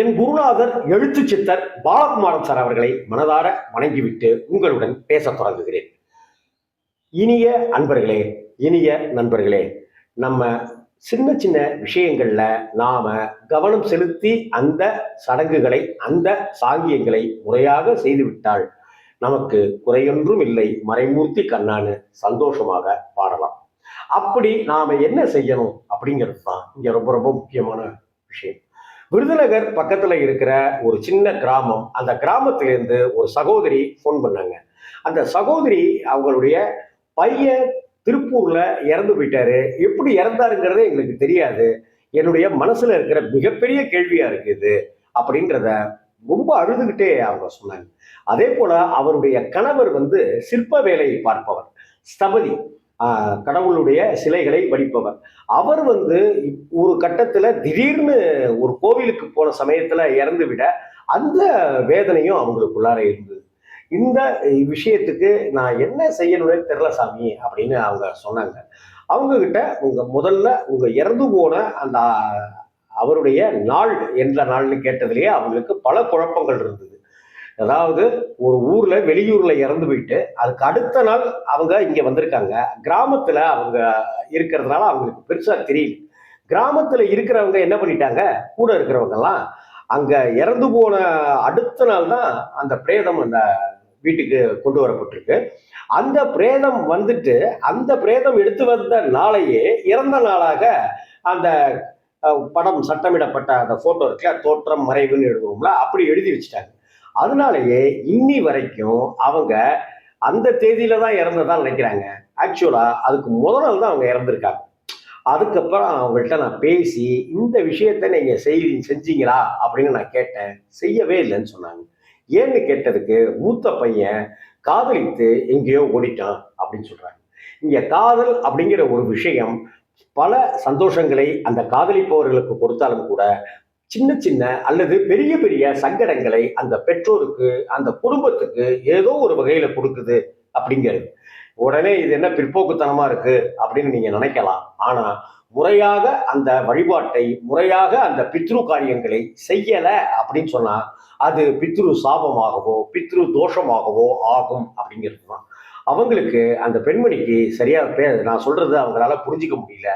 என் குருநாதர் எழுத்து சித்தர் பாலகுமாரன் சார் அவர்களை மனதார வணங்கிவிட்டு உங்களுடன் பேசத் தொடங்குகிறேன். இனிய அன்பர்களே இனிய நண்பர்களே நம்ம சின்ன சின்ன விஷயங்கள்ல நாம கவனம் செலுத்தி அந்த சடங்குகளை அந்த சாங்கியங்களை முறையாக செய்துவிட்டால் நமக்கு குறையொன்றும் இல்லை. மறைமூர்த்தி கண்ணான்னு சந்தோஷமாக பாடலாம். அப்படி நாம என்ன செய்யணும் அப்படிங்கிறது தான் இங்க ரொம்ப ரொம்ப முக்கியமான விஷயம். விருதுநகர் பக்கத்துல இருக்கிற ஒரு சின்ன கிராமம். அந்த கிராமத்திலிருந்து ஒரு சகோதரி ஃபோன் பண்ணாங்க. அந்த சகோதரி அவங்களுடைய பையன் திருப்பூர்ல இறந்து போயிட்டாரு. எப்படி இறந்தாருங்கிறதே எங்களுக்கு தெரியாது. என்னுடைய மனசுல இருக்கிற மிகப்பெரிய கேள்வியா இருக்குது அப்படின்றத ரொம்ப அழுதுகிட்டே அவங்க சொன்னாங்க. அதே போல அவருடைய கணவர் வந்து சிற்ப வேலையை பார்ப்பவர் ஸ்தபதி. கடவுளுடைய சிலைகளை வடிப்பவர். அவர் வந்து ஒரு கட்டத்துல திடீர்னு ஒரு கோவிலுக்கு போன சமயத்துல இறந்து விட அந்த வேதனையும் அவங்களுக்குள்ளார இருந்தது. இந்த விஷயத்துக்கு நான் என்ன செய்யணும்னு தெரில சாமி அப்படின்னு அவங்க சொன்னாங்க. அவங்க கிட்ட உங்க முதல்ல உங்க இறந்து போன அந்த அவருடைய நாள் என்ற நாள்னு கேட்டதுலயே அவங்களுக்கு பல குழப்பங்கள் இருந்தது. அதாவது ஒரு ஊர்ல வெளியூர்ல இறந்து போயிட்டு அதுக்கு அடுத்த நாள் அவங்க இங்க வந்திருக்காங்க. கிராமத்துல அவங்க இருக்கிறதுனால அவங்களுக்கு பெருசா தெரியல. கிராமத்துல இருக்கிறவங்க என்ன பண்ணிட்டாங்க? கூட இருக்கிறவங்க எல்லாம் அங்க இறந்து போன அடுத்த நாள் தான் அந்த பிரேதம் அந்த வீட்டுக்கு கொண்டு வரப்பட்டிருக்கு. அந்த பிரேதம் வந்துட்டு அந்த பிரேதம் எடுத்து வந்த நாளையே இறந்த நாளாக அந்த படம் சட்டமிடப்பட்ட அந்த போட்டோ இருக்குல்ல தோற்றம் மறைவுன்னு எழுதுவோம்ல அப்படி எழுதி வச்சுட்டாங்க. அதனாலேயே இன்னி வரைக்கும் அவங்க அந்த தேதியில தான் இறந்ததா நினைக்கிறாங்க. ஆக்சுவலா அதுக்கு முதல் நாள் தான் அவங்க இறந்துருக்காங்க. அதுக்கப்புறம் அவங்கள்ட்ட நான் பேசி இந்த விஷயத்த நீங்க செய் செஞ்சீங்களா அப்படின்னு நான் கேட்டேன். செய்யவே இல்லைன்னு சொன்னாங்க. ஏன்னு கேட்டதுக்கு மூத்த பையன் காதலித்து எங்கேயோ ஓடிட்டான் அப்படின்னு சொல்றாங்க. இங்க காதல் அப்படிங்கிற ஒரு விஷயம் பல சந்தோஷங்களை அந்த காதலிப்பவர்களுக்கு கொடுத்தாலும் கூட சின்ன சின்ன அல்லது பெரிய பெரிய சங்கடங்களை அந்த பெற்றோருக்கு அந்த குடும்பத்துக்கு ஏதோ ஒரு வகையில கொடுக்குது அப்படிங்கிறது. உடனே இது என்ன பிற்போக்குத்தனமா இருக்கு அப்படின்னு நீங்க நினைக்கலாம். ஆனா முறையாக அந்த வழிபாட்டை முறையாக அந்த பித்ரு காரியங்களை செய்யல அப்படின்னு சொன்னா அது பித்ரு சாபமாகவோ பித்ரு தோஷமாகவோ ஆகும் அப்படிங்கிறது தான். அவங்களுக்கு அந்த பெண்மணிக்கு சரியா பே நான் சொல்றது அவங்களால புரிஞ்சிக்க முடியல.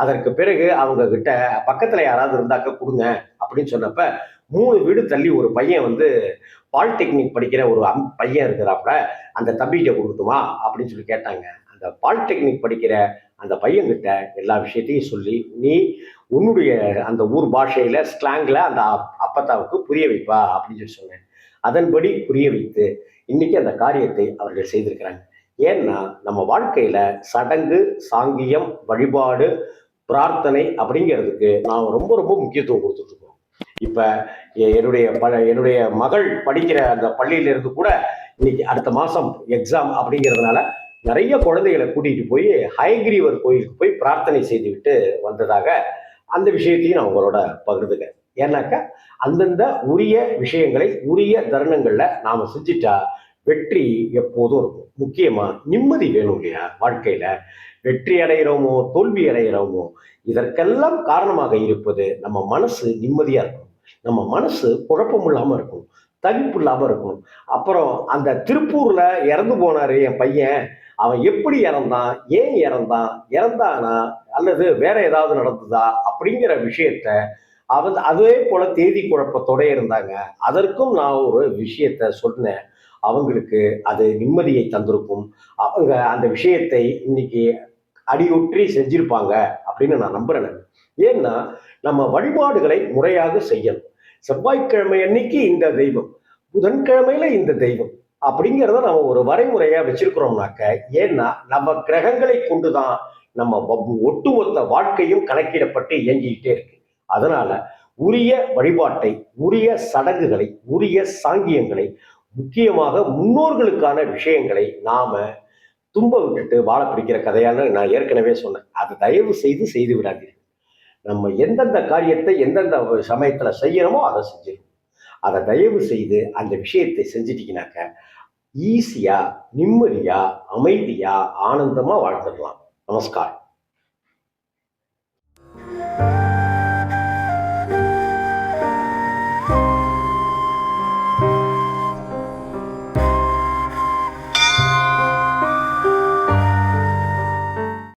அதற்கு பிறகு அவங்க கிட்ட பக்கத்துல யாராவது இருந்தாக்க கொடுங்க அப்படின்னு சொன்னப்ப மூணு வீடு தள்ளி ஒரு பையன் வந்து பாலிடெக்னிக் படிக்கிற ஒரு அம்- பையன் இருக்கிறாப்புல அந்த தம்பிகிட்ட கொடுக்கட்டுமா? அப்படின்னு சொல்லி கேட்டாங்க. அந்த பாலிடெக்னிக் படிக்கிற அந்த பையன்கிட்ட எல்லா விஷயத்தையும் சொல்லி நீ உன்னுடைய அந்த ஊர் பாஷையில ஸ்லாங்ல அந்த அப்- அப்பத்தாவுக்கு புரிய வைப்பா அப்படின்னு சொல்லி சொன்னேன். அதன்படி புரிய வைத்து இன்னைக்கு அந்த காரியத்தை அவர்கள் செய்திருக்கிறாங்க. ஏன்னா நம்ம வாழ்க்கையில சடங்கு சாங்கியம் வழிபாடு பிரார்த்தனை அப்படிங்கிறதுக்கு நாம் ரொம்ப ரொம்ப முக்கியத்துவம் கொடுத்துட்டு இப்போ இப்ப என்னுடைய பல என்னுடைய மகள் படிக்கிற அந்த பள்ளியில இருந்து கூட இன்னைக்கு அடுத்த மாசம் எக்ஸாம் அப்படிங்கிறதுனால நிறைய குழந்தைகளை கூட்டிட்டு போய் ஹயகிரீவர் கோயிலுக்கு போய் பிரார்த்தனை செய்துவிட்டு வந்ததாக அந்த விஷயத்தையும் நான் உங்களோட பகிர்ந்துக்கிறேன். ஏன்னாக்கா அந்தந்த உரிய விஷயங்களை உரிய தருணங்கள்ல நாம செஞ்சிட்டா வெற்றி எப்போதும் இருக்கும். முக்கியமாக நிம்மதி வேணும் இல்லையா வாழ்க்கையில்? வெற்றி அடைகிறோமோ தோல்வி அடைகிறோமோ இதற்கெல்லாம் காரணமாக இருப்பது நம்ம மனசு நிம்மதியாக இருக்கணும். நம்ம மனசு குழப்பம் இல்லாமல் இருக்கணும். தவிப்பு இல்லாமல் இருக்கணும். அப்புறம் அந்த திருப்பூரில் இறந்து போனார் என் பையன். அவன் எப்படி இறந்தான்? ஏன் இறந்தான்? இறந்தானா? அல்லது வேற ஏதாவது நடந்ததா? அப்படிங்கிற விஷயத்த அவன் அதே போல தேதி குழப்பத்தோட இருந்தாங்க. அதற்கும் நான் ஒரு விஷயத்த சொன்னேன். அவங்களுக்கு அது நிம்மதியை தந்திருக்கும். அவங்க அந்த விஷயத்தை இன்னைக்கு அடியுற்றி செஞ்சிருப்பாங்க அப்படின்னு நான் நம்புறேன் ஏன்னா நம்ம வழிபாடுகளை முறையாக செய்யணும். செவ்வாய்க்கிழமை அன்னைக்கு இந்த தெய்வம் புதன்கிழமையில இந்த தெய்வம் அப்படிங்கிறத நம்ம ஒரு வரைமுறையா வச்சிருக்கிறோம்னாக்க ஏன்னா நம்ம கிரகங்களை கொண்டுதான் நம்ம வ- ஒட்டுமொத்த வாழ்க்கையும் கணக்கிடப்பட்டு இயங்கிக்கிட்டே இருக்கு. அதனால உரிய வழிபாட்டை உரிய சடங்குகளை உரிய சாங்கியங்களை முக்கியமாக முன்னோர்களுக்கான விஷயங்களை நாம தும்ப விட்டுட்டு வாழ பிடிக்கிற கதையான நான் ஏற்கனவே சொன்னேன். அதை தயவு செய்து செய்து விடாதீர்கள். நம்ம எந்தெந்த காரியத்தை எந்தெந்த சமயத்துல செய்யணுமோ அதை செஞ்சிடும் அதை தயவு செய்து அந்த விஷயத்தை செஞ்சிட்டீங்கனாக்க ஈஸியா நிம்மதியா அமைதியா ஆனந்தமா வாழ்ந்துடலாம். நமஸ்காரம்.